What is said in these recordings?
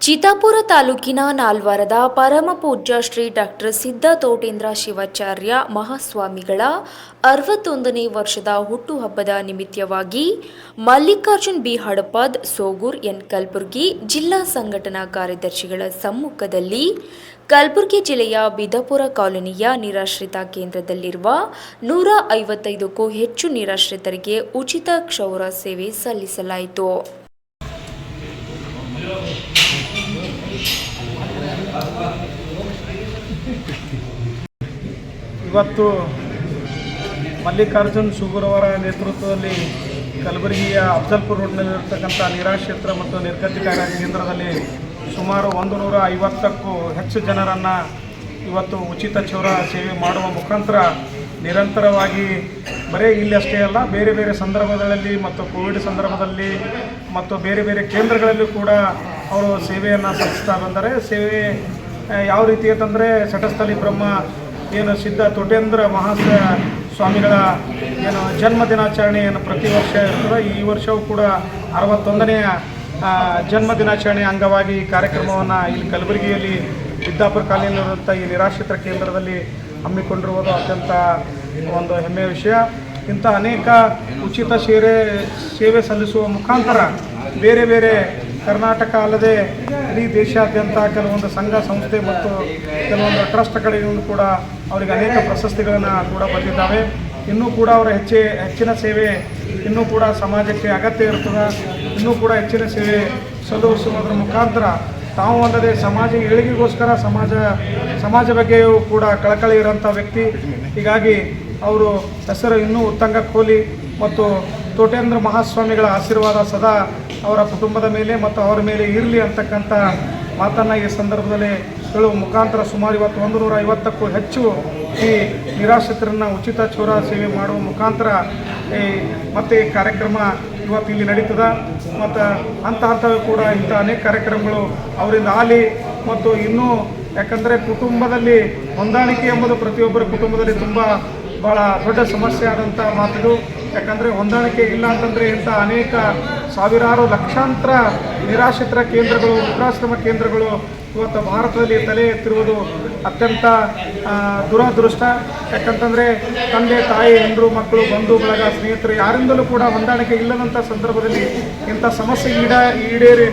ಚಿತ್ತಾಪುರ ತಾಲೂಕಿನ ನಾಲ್ವಾರದ ಪರಮ ಪೂಜ್ಯ ಶ್ರೀ ಡಾಕ್ಟರ್ ಸಿದ್ಧ ತೋಟೇಂದ್ರ ಶಿವಾಚಾರ್ಯ ಮಹಾಸ್ವಾಮಿಗಳ ಅರವತ್ತೊಂದನೇ ವರ್ಷದ ಹುಟ್ಟುಹಬ್ಬದ ನಿಮಿತ್ತವಾಗಿ ಮಲ್ಲಿಕಾರ್ಜುನ್ ಬಿ ಹಡಪದ್ ಸೋಗೂರ್ ಎನ್ ಕಲ್ಬುರ್ಗಿ ಜಿಲ್ಲಾ ಸಂಘಟನಾ ಕಾರ್ಯದರ್ಶಿಗಳ ಸಮ್ಮುಖದಲ್ಲಿ ಕಲಬುರಗಿ ಜಿಲ್ಲೆಯ ಬಿದಪುರ ಕಾಲೋನಿಯ ನಿರಾಶ್ರಿತ ಕೇಂದ್ರದಲ್ಲಿರುವ ನೂರ ಐವತ್ತೈದಕ್ಕೂ ಹೆಚ್ಚು ನಿರಾಶ್ರಿತರಿಗೆ ಉಚಿತ ಕ್ಷೌರ ಸೇವೆ ಸಲ್ಲಿಸಲಾಯಿತು. ಇವತ್ತು ಮಲ್ಲಿಕಾರ್ಜುನ್ ಸುಗುರವರ ನೇತೃತ್ವದಲ್ಲಿ ಕಲಬುರಗಿಯ ಅಫ್ಜಲ್ಪುರ್ ರೋಡ್ನಲ್ಲಿರ್ತಕ್ಕಂಥ ನಿರಾಶ್ರಿತ್ರ ಮತ್ತು ನಿರ್ಗತಿಕಾರ ಕೇಂದ್ರದಲ್ಲಿ ಸುಮಾರು ಒಂದು ನೂರ ಐವತ್ತಕ್ಕೂ ಹೆಚ್ಚು ಜನರನ್ನು ಇವತ್ತು ಉಚಿತ ಚೌರ ಸೇವೆ ಮಾಡುವ ಮುಖಾಂತರ ನಿರಂತರವಾಗಿ ಬರೀ ಇಲ್ಲಿ ಅಷ್ಟೇ ಅಲ್ಲ, ಬೇರೆ ಬೇರೆ ಸಂದರ್ಭಗಳಲ್ಲಿ ಮತ್ತು ಕೋವಿಡ್ ಸಂದರ್ಭದಲ್ಲಿ ಮತ್ತು ಬೇರೆ ಬೇರೆ ಕೇಂದ್ರಗಳಲ್ಲೂ ಕೂಡ ಅವರು ಸೇವೆಯನ್ನು ಸಲ್ಲಿಸ್ತಾ ಬಂದರೆ, ಸೇವೆ ಯಾವ ರೀತಿ ಅಂತಂದರೆ ಸಟಸ್ಥಲಿ ಬ್ರಹ್ಮ ಏನು ಸಿದ್ಧ ತೋಟೇಂದ್ರ ಮಹಾಸ ಸ್ವಾಮಿಗಳ ಏನು ಜನ್ಮ ದಿನಾಚರಣೆಯನ್ನು ಪ್ರತಿ ವರ್ಷ ಇರ್ತದೆ. ಈ ವರ್ಷವೂ ಕೂಡ ಅರವತ್ತೊಂದನೆಯ ಜನ್ಮ ದಿನಾಚರಣೆ ಅಂಗವಾಗಿ ಕಾರ್ಯಕ್ರಮವನ್ನು ಇಲ್ಲಿ ಕಲಬುರಗಿಯಲ್ಲಿ ವಿದ್ಯಾಪುರ ಕಾಲೇಜಿನಲ್ಲಿರುವಂಥ ಈ ನಿರಾಶ್ರಿತರ ಕೇಂದ್ರದಲ್ಲಿ ಹಮ್ಮಿಕೊಂಡಿರುವುದು ಅತ್ಯಂತ ಒಂದು ಹೆಮ್ಮೆಯ ವಿಷಯ. ಇಂಥ ಅನೇಕ ಉಚಿತ ಸೇವೆ ಸೇವೆ ಸಲ್ಲಿಸುವ ಮುಖಾಂತರ ಬೇರೆ ಬೇರೆ ಕರ್ನಾಟಕ ಅಲ್ಲದೆ ಇಡೀ ದೇಶಾದ್ಯಂತ ಕೆಲವೊಂದು ಸಂಘ, ಸಂಸ್ಥೆ ಮತ್ತು ಕೆಲವೊಂದು ಟ್ರಸ್ಟ್ಗಳಿಗೂ ಕೂಡ ಅವರಿಗೆ ಅನೇಕ ಪ್ರಶಸ್ತಿಗಳನ್ನು ಕೂಡ ಬಂದಿದ್ದಾವೆ. ಇನ್ನೂ ಕೂಡ ಅವರ ಹೆಚ್ಚೆ, ಹೆಚ್ಚಿನ ಸೇವೆ ಇನ್ನೂ ಕೂಡ ಸಮಾಜಕ್ಕೆ ಅಗತ್ಯ ಇರ್ತದೆ. ಇನ್ನೂ ಕೂಡ ಹೆಚ್ಚಿನ ಸೇವೆ ಸಲ್ಲಿಸುವುದರ ಮುಖಾಂತರ ತಾವು ಅಲ್ಲದೆ ಸಮಾಜ ಏಳಿಗೆಗೋಸ್ಕರ ಸಮಾಜ ಸಮಾಜ ಬಗ್ಗೆಯೂ ಕೂಡ ಕಳಕಳಿ ಇರೋಂಥ ವ್ಯಕ್ತಿ. ಹೀಗಾಗಿ ಅವರು ಹೆಸರು ಇನ್ನೂ ಉತ್ತಂಗ ಕೋಲಿ ಮತ್ತು ತೋಟೇಂದ್ರ ಮಹಾಸ್ವಾಮಿಗಳ ಆಶೀರ್ವಾದ ಸದಾ ಅವರ ಕುಟುಂಬದ ಮೇಲೆ ಮತ್ತು ಅವರ ಮೇಲೆ ಇರಲಿ ಅಂತಕ್ಕಂಥ ಮಾತನ್ನು ಈ ಸಂದರ್ಭದಲ್ಲಿ ಹೇಳುವ ಮುಖಾಂತರ ಸುಮಾರು ಇವತ್ತು ಒಂದು ನೂರ ಐವತ್ತಕ್ಕೂ ಹೆಚ್ಚು ಈ ನಿರಾಶ್ರಿತರನ್ನು ಉಚಿತ ಚೌರ ಸೇವೆ ಮಾಡುವ ಮುಖಾಂತರ ಈ ಮತ್ತೆ ಈ ಕಾರ್ಯಕ್ರಮ ಇವತ್ತು ಇಲ್ಲಿ ನಡೀತದ. ಮತ್ತು ಅಂತ ಹಂತವೂ ಕೂಡ ಇಂಥ ಅನೇಕ ಕಾರ್ಯಕ್ರಮಗಳು ಅವರಿಂದ ಆಲಿ ಮತ್ತು ಇನ್ನೂ ಯಾಕಂದರೆ ಕುಟುಂಬದಲ್ಲಿ ಹೊಂದಾಣಿಕೆ ಎಂಬುದು ಪ್ರತಿಯೊಬ್ಬರ ಕುಟುಂಬದಲ್ಲಿ ತುಂಬ ಭಾಳ ದೊಡ್ಡ ಸಮಸ್ಯೆ ಆದಂಥ ಮಾತುಗಳು ಯಾಕಂದರೆ ಹೊಂದಾಣಿಕೆ ಇಲ್ಲ ಅಂತಂದರೆ ಇಂಥ ಅನೇಕ ಸಾವಿರಾರು ಲಕ್ಷಾಂತರ ನಿರಾಶ್ರಿತರ ಕೇಂದ್ರಗಳು, ವೃದ್ಧಾಶ್ರಮ ಕೇಂದ್ರಗಳು ಇವತ್ತು ಭಾರತದಲ್ಲಿ ತಲೆ ಎತ್ತಿರುವುದು ಅತ್ಯಂತ ದುರದೃಷ್ಟ. ಯಾಕಂತಂದರೆ ತಂದೆ, ತಾಯಿ, ಹೆಂಡರು, ಮಕ್ಕಳು ಬಂಧು ಬಳಗ ಸ್ನೇಹಿತರು ಯಾರಿಂದಲೂ ಕೂಡ ಹೊಂದಾಣಿಕೆ ಇಲ್ಲದಂಥ ಸಂದರ್ಭದಲ್ಲಿ ಇಂಥ ಸಮಸ್ಯೆ ಈಡ, ಈಡೇರಿ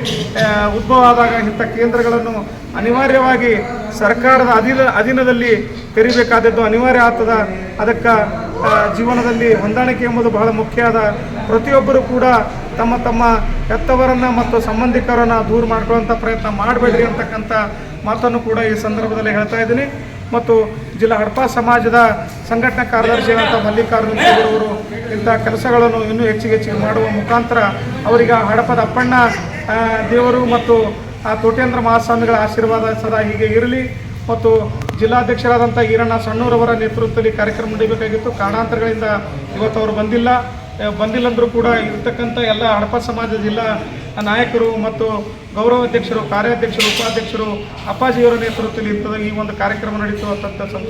ಉದ್ಭವ ಆದಾಗ ಇಂಥ ಕೇಂದ್ರಗಳನ್ನು ಅನಿವಾರ್ಯವಾಗಿ ಸರ್ಕಾರದ ಅಧೀನ ಅಧೀನದಲ್ಲಿ ತೆರಿಬೇಕಾದದ್ದು ಅನಿವಾರ್ಯ ಆಗ್ತದ. ಅದಕ್ಕೆ ಜೀವನದಲ್ಲಿ ಹೊಂದಾಣಿಕೆ ಎಂಬುದು ಬಹಳ ಮುಖ್ಯ ಅದ ಪ್ರತಿಯೊಬ್ಬರು ಕೂಡ ತಮ್ಮ ತಮ್ಮ ಹೆತ್ತವರನ್ನು ಮತ್ತು ಸಂಬಂಧಿಕರನ್ನು ದೂರ ಮಾಡ್ಕೊಳ್ಳೋಂಥ ಪ್ರಯತ್ನ ಮಾಡಬೇಡ್ರಿ ಅಂತಕ್ಕಂಥ ಮಾತನ್ನು ಕೂಡ ಈ ಸಂದರ್ಭದಲ್ಲಿ ಹೇಳ್ತಾ ಇದ್ದೀನಿ. ಮತ್ತು ಜಿಲ್ಲಾ ಹಡಪ ಸಮಾಜದ ಸಂಘಟನಾ ಕಾರ್ಯದರ್ಶಿಗಳಂತ ಮಲ್ಲಿಕಾರ್ಜುನ ಅವರು ಇಂಥ ಕೆಲಸಗಳನ್ನು ಇನ್ನೂ ಹೆಚ್ಚಿಗೆ ಹೆಚ್ಚಿಗೆ ಮಾಡುವ ಮುಖಾಂತರ ಅವರಿಗೆ ಹಡಪದ ಅಪ್ಪಣ್ಣ ದೇವರು ಮತ್ತು ಆ ತೋಟೇಂದ್ರ ಮಹಾಸ್ವಾಮಿಗಳ ಆಶೀರ್ವಾದ ಸದಾ ಹೀಗೆ ಇರಲಿ ಮತ್ತು ಜಿಲ್ಲಾಧ್ಯಕ್ಷರಾದಂಥ ಈರಣ್ಣ ಸಣ್ಣೂರವರ ನೇತೃತ್ವದಲ್ಲಿ ಕಾರ್ಯಕ್ರಮ ನಡೀಬೇಕಾಗಿತ್ತು. ಕಾರಣಾಂತರಗಳಿಂದ ಇವತ್ತು ಅವರು ಬಂದಿಲ್ಲ. ಬಂದಿಲ್ಲ ಬಂದಿಲ್ಲಂದರೂ ಕೂಡ ಇರ್ತಕ್ಕಂಥ ಎಲ್ಲ ಹಡಪ ಸಮಾಜ ಜಿಲ್ಲಾ ನಾಯಕರು ಮತ್ತು ಗೌರವಾಧ್ಯಕ್ಷರು, ಕಾರ್ಯಾಧ್ಯಕ್ಷರು, ಉಪಾಧ್ಯಕ್ಷರು, ಅಪ್ಪಾಜಿಯವರ ನೇತೃತ್ವದಲ್ಲಿ ಇಂಥದ್ದು ಈ ಒಂದು ಕಾರ್ಯಕ್ರಮ ನಡೀತು ಅತ್ಯಂತ ಸಂತೋಷ